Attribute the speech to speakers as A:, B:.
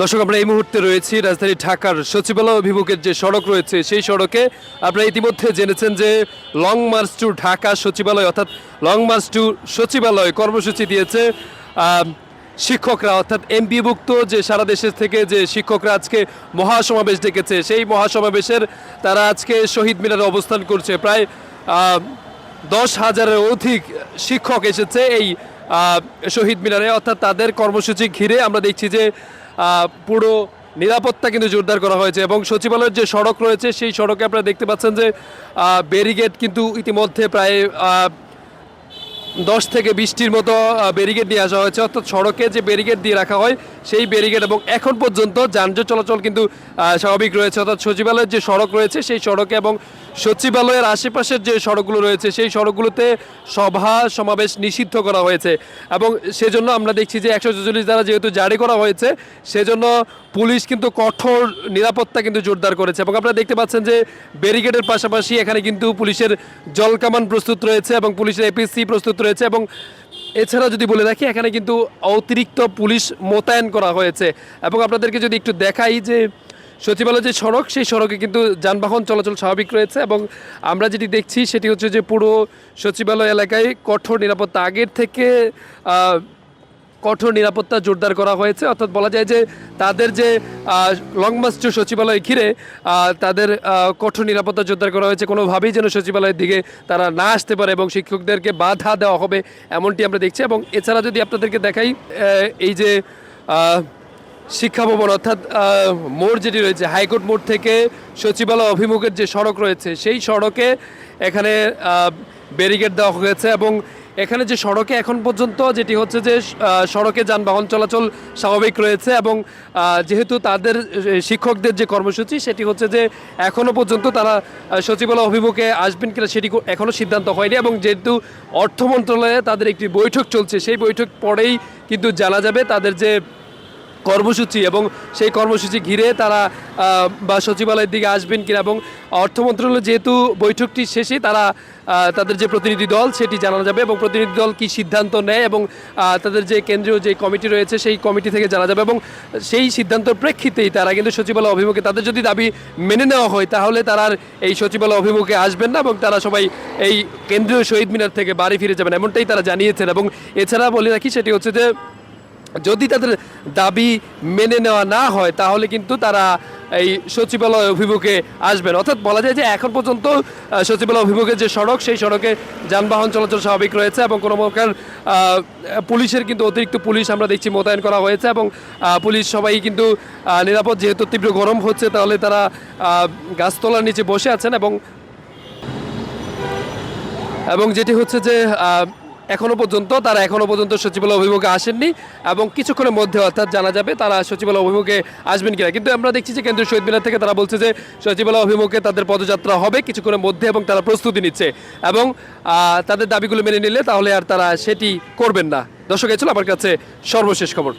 A: দর্শক, আমরা এই মুহূর্তে রয়েছি রাজধানী ঢাকার সচিবালয় অভিমুখের যে সড়ক রয়েছে, সেই সড়কে আপনারা ইতিমধ্যে জেনেছেন যে লং মার্চ টু ঢাকা সচিবালয়, অর্থাৎ লং মার্চ টু সচিবালয় কর্মসূচি দিয়েছে শিক্ষকরা, অর্থাৎ এমপিভুক্ত যে সারা দেশের থেকে যে শিক্ষকরা আজকে মহাসমাবেশ ডেকেছে, সেই মহাসমাবেশের তারা আজকে শহীদ মিনারে অবস্থান করছে। প্রায় দশ হাজারের অধিক শিক্ষক এসেছে এই শহীদ মিনারে, অর্থাৎ তাদের কর্মসূচি ঘিরে আমরা দেখছি যে পুরো নিরাপত্তা কিন্তু জোরদার করা হয়েছে এবং সচিবালয়ের যে সড়ক রয়েছে, সেই সড়কে আপনারা দেখতে পাচ্ছেন যে ব্যারিগেড কিন্তু ইতিমধ্যে প্রায় দশ থেকে বিশটির মতো ব্যারিগেড নিয়ে আসা হয়েছে। অর্থাৎ সড়কে যে ব্যারিগেড দিয়ে রাখা হয় সেই ব্যারিগেড এবং এখন পর্যন্ত যানজট চলাচল কিন্তু স্বাভাবিক রয়েছে। অর্থাৎ সচিবালয়ের যে সড়ক রয়েছে, সেই সড়কে এবং সচিবালয়ের আশেপাশের যে সড়কগুলো রয়েছে, সেই সড়কগুলোতে সভা, সমাবেশ নিষিদ্ধ করা হয়েছে। এবং সেজন্য আমরা দেখছি যে একশো চল্লিশ দ্বারা যেহেতু জারি করা হয়েছে, সেজন্য পুলিশ কিন্তু কঠোর নিরাপত্তা কিন্তু জোরদার করেছে। এবং আপনারা দেখতে পাচ্ছেন যে ব্যারিকেডের পাশাপাশি এখানে কিন্তু পুলিশের জলকামান প্রস্তুত রয়েছে এবং পুলিশের এপিসি প্রস্তুত রয়েছে এবং এছাড়া যদি বলে রাখি, এখানে কিন্তু অতিরিক্ত পুলিশ মোতায়েন করা হয়েছে। এবং আপনাদেরকে যদি একটু দেখাই যে সচিবালয় যে সড়ক, সেই সড়কে কিন্তু যানবাহন চলাচল স্বাভাবিক রয়েছে এবং আমরা যেটি দেখছি, সেটি হচ্ছে যে পুরো সচিবালয় এলাকায় কঠোর নিরাপত্তা। আগের থেকে কঠোর নিরাপত্তা জোরদার করা হয়েছে। অর্থাৎ বলা যায় যে তাদের যে লং মার্চ টু সচিবালয় ঘিরে তাদের কঠোর নিরাপত্তা জোরদার করা হয়েছে। কোনোভাবেই যেন সচিবালয়ের দিকে তারা না আসতে পারে এবং শিক্ষকদেরকে বাধা দেওয়া হবে এমনটি আমরা দেখছি। এবং এছাড়া যদি আপনাদেরকে দেখাই এই যে শিক্ষা ভবন, অর্থাৎ মোড় যেটি রয়েছে, হাইকোর্ট মোড় থেকে সচিবালয় অভিমুখের যে সড়ক রয়েছে, সেই সড়কে এখানে ব্যারিকেড দেওয়া হয়েছে এবং এখানে যে সড়কে এখন পর্যন্ত যেটি হচ্ছে যে সড়কে যানবাহন চলাচল স্বাভাবিক রয়েছে এবং যেহেতু তাদের শিক্ষকদের যে কর্মসূচি, সেটি হচ্ছে যে এখনও পর্যন্ত তারা সচিবালয় অভিমুখে আসবেন কিনা সেটি এখনও সিদ্ধান্ত হয়নি এবং যেহেতু অর্থ মন্ত্রণালয়ে তাদের একটি বৈঠক চলছে, সেই বৈঠক পরেই কিন্তু জানা যাবে তাদের যে কর্মসূচি এবং সেই কর্মসূচি ঘিরে তারা বা সচিবালয়ের দিকে আসবেন কিনা এবং অর্থ মন্ত্রণালয় যেহেতু বৈঠকটি শেষে তারা তাদের যে প্রতিনিধি দল সেটি জানানো যাবে এবং প্রতিনিধি দল কী সিদ্ধান্ত নেয় এবং তাদের যে কেন্দ্রীয় যে কমিটি রয়েছে সেই কমিটি থেকে জানা যাবে এবং সেই সিদ্ধান্তের প্রেক্ষিতেই তারা কিন্তু সচিবালয় অভিমুখে তাদের যদি দাবি মেনে নেওয়া হয় তাহলে তারা আর এই সচিবালয় অভিমুখে আসবেন না এবং তারা সবাই এই কেন্দ্রীয় শহীদ মিনার থেকে বাড়ি ফিরে যাবেন এমনটাই তারা জানিয়েছেন এবং এছাড়া বলে রাখি সেটি হচ্ছে যে যদি তাদের দাবি মেনে নেওয়া না হয়, তাহলে কিন্তু তারা এই সচিবালয় অভিমুখে আসবেন। অর্থাৎ বলা যায় যে এখন পর্যন্ত সচিবালয় অভিমুখে যে সড়ক, সেই সড়কে যানবাহন চলাচল স্বাভাবিক রয়েছে এবং কোনো প্রকার পুলিশের কিন্তু অতিরিক্ত পুলিশ আমরা দেখছি মোতায়েন করা হয়েছে এবং পুলিশ সবাই কিন্তু নিরাপদ যেহেতু তীব্র গরম হচ্ছে, তাহলে তারা গাছতলার নিচে বসে আছেন এবং এবং যেটি হচ্ছে যে এখনও পর্যন্ত, তারা এখনও পর্যন্ত সচিবালয় অভিমুখে আসেননি এবং কিছুক্ষণের মধ্যে অর্থাৎ জানা যাবে তারা সচিবালয় অভিমুখে আসবেন কিনা। কিন্তু আমরা দেখছি যে কেন্দ্রীয় শহীদ মিনার থেকে তারা বলছে যে সচিবালয় অভিমুখে তাদের পদযাত্রা হবে, কিছুক্ষণের মধ্যে এবং তারা প্রস্তুতি নিচ্ছে এবং তাদের দাবিগুলো মেনে নিলে তাহলে আর তারা সেটি করবেন না। দর্শক এ ছিল আমার কাছে সর্বশেষ খবর।